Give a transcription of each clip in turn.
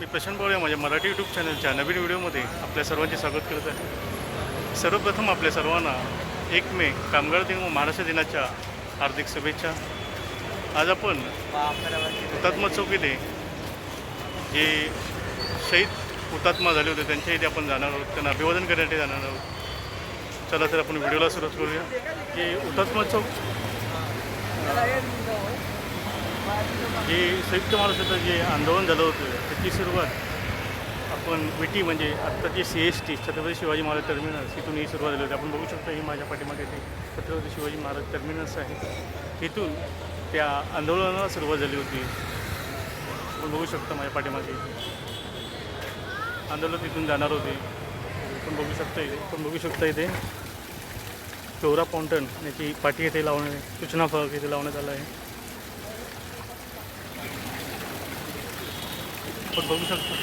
मी प्रशांत बोळे माझ्या मराठी यूट्यूब चॅनलच्या नवीन व्हिडिओमध्ये आपल्या सर्वांचे स्वागत करत आहे. सर्वप्रथम आपल्या सर्वांना एक मे कामगार दिन व महाराष्ट्र दिनाच्या हार्दिक शुभेच्छा. आज आपण हुतात्मा चौक इथे जे शहीद हुतात्मा झाले होते त्यांच्या इथे आपण जाणार आहोत त्यांना अभिवादन करण्यासाठी जाणार आहोत. चला तर आपण व्हिडिओला सुरुवात करूया. की हुतात्मा चौक जे संयुक्त महाराष्ट्राचं जे आंदोलन झालं होतं त्याची सुरुवात आपण विटी म्हणजे आत्ताची C S T Chhatrapati Shivaji Maharaj terminus इथून ही सुरुवात झाली होती. आपण बघू शकतो ही माझ्या पाठीमागे ते छत्रपती शिवाजी महाराज टर्मिनस आहे. इथून त्या आंदोलनाला सुरुवात झाली होती. आपण बघू शकतो माझ्या पाठीमागे. आंदोलन तिथून जाणार होते. पण बघू शकता इथे पण बघू शकता इथे चोरा फाउंटन याची पाठी येथे लावणे सूचना फळक इथे लावण्यात आला आहे. आपण बघू शकतो.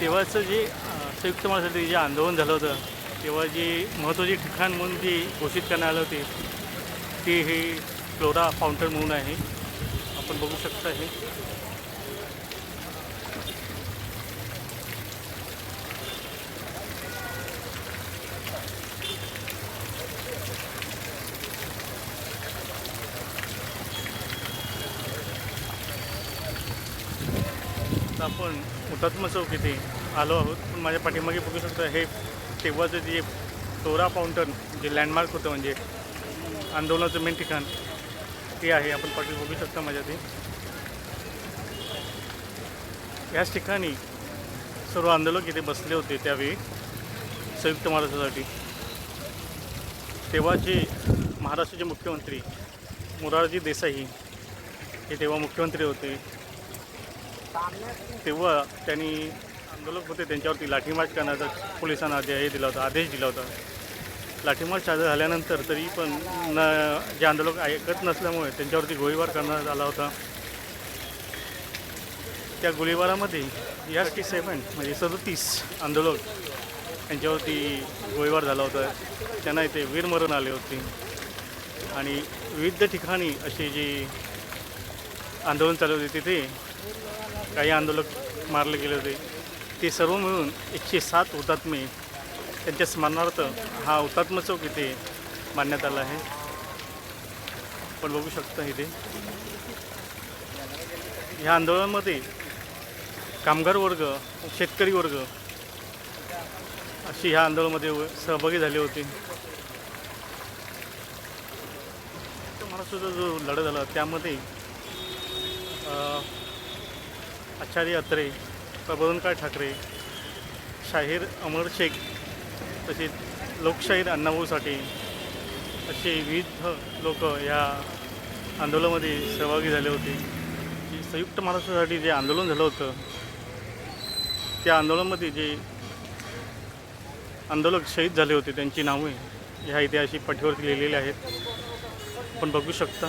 तेव्हाचं जे संयुक्त महाराष्ट्रातील जे आंदोलन झालं होतं तेव्हा जी महत्त्वाची ठिकाण म्हणून जी घोषित करण्यात आलं होते ती हे फ्लोरा फाउंटन म्हणून आहे. आपण बघू शकता हे. तर आपण हुतात्मा चौक इथे आलो आहोत. पण माझ्या पाठीमागे बघू शकता हे तेव्हाचं जे टोरा फाउंटन जे लँडमार्क होतं म्हणजे आंदोलनाचं मेन ठिकाण ते आहे. आपण पाठी बघू शकता माझ्या ते याच ठिकाणी सर्व आंदोलक इथे बसले होते त्यावेळी संयुक्त महाराष्ट्रासाठी. तेव्हाचे महाराष्ट्राचे मुख्यमंत्री मोरारजी देसाई हे तेव्हा मुख्यमंत्री होते. तेव्हा त्यांनी आंदोलक होते त्यांच्यावरती लाठीमार्च करण्याचा पोलिसांना आदेश हे दिला होता आदेश दिला होता. लाठीमार्च साजरा झाल्यानंतर तरी पण न जे आंदोलक ऐकत नसल्यामुळे त्यांच्यावरती गोळीबार करण्यात आला होता. त्या गोळीबारामध्ये या टी सेवन म्हणजे सदतीस आंदोलक यांच्यावरती गोळीबार झाला होता. त्यांना इथे वीरमरण आले होते. आणि विविध ठिकाणी असे जे आंदोलन चालू होते तिथे काही आंदोलक मारले गेले होते. ते सर्व मिळून एकशे सात हुतात्मे त्यांच्या स्मरणार्थ हा हुतात्मा चौक इथे मांडण्यात आला आहे. आपण बघू शकता इथे. ह्या आंदोलनामध्ये कामगार वर्ग शेतकरी वर्ग अशी ह्या आंदोलनामध्ये व- सहभागी झाले होते. महाराष्ट्राचा जो लढा झाला त्यामध्ये आचार्य अत्रे प्रबोधनकार ठाकरे शाहीर अमर शेख तसेच लोकशाहीर अण्णाभाऊ साठे असे विविध लोक या आंदोलनामध्ये सहभागी झाले होते. संयुक्त महाराष्ट्रासाठी जे आंदोलन झालं होतं त्या आंदोलनामध्ये जे आंदोलक शहीद झाले होते त्यांची नावे ह्या इतिहासी पाठीवरती लिहिलेली आहेत. आपण बघू शकता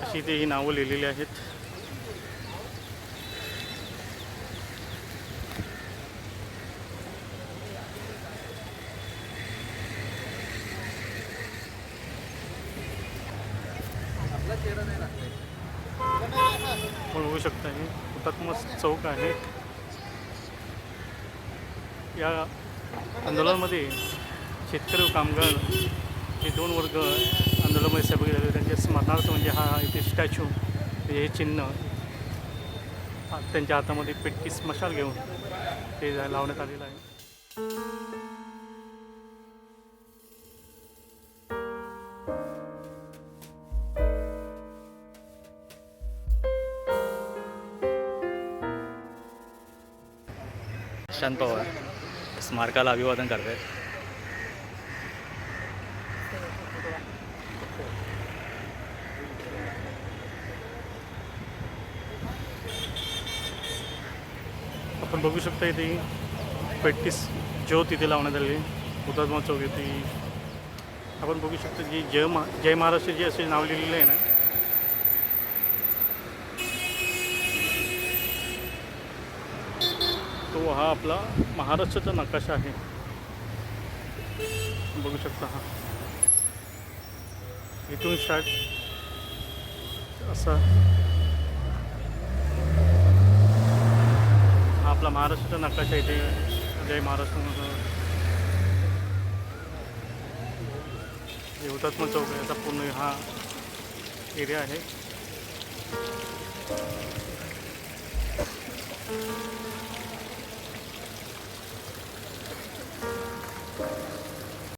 अशी ते ही नावं लिहिलेली आहेत. आपण बघू शकता हे हुतात्मा चौक आहे. या आंदोलनामध्ये शेतकरी कामगार हे दोन वर्ग आंदोलनामध्ये सहभागी झाले. त्यांच्या स्मरणार्थ म्हणजे हा इथे स्टॅच्यू हे चिन्ह त्यांच्या हातामध्ये पेटकी स्मशाल घेऊन ते लावण्यात आलेलं आहे. शांत पवार स्मारकाला अभिवादन करतायत आपण बघू शकता इथे पेटीस ज्योत इथे लावण्यात आलेली हुतात्मा चौक येथे आपण बघू शकतो जी जय मा जय महाराष्ट्र जे असे नाव लिहिलेलं आहे ना तो हा आपला महाराष्ट्राचा नकाशा आहे. बघू शकता हा. इथून स्टार्ट असा हा आपला महाराष्ट्राचा नकाशा इथे जय महाराष्ट्र म्हणून हुतात्मा चौक आहे. आता पूर्ण हा एरिया आहे.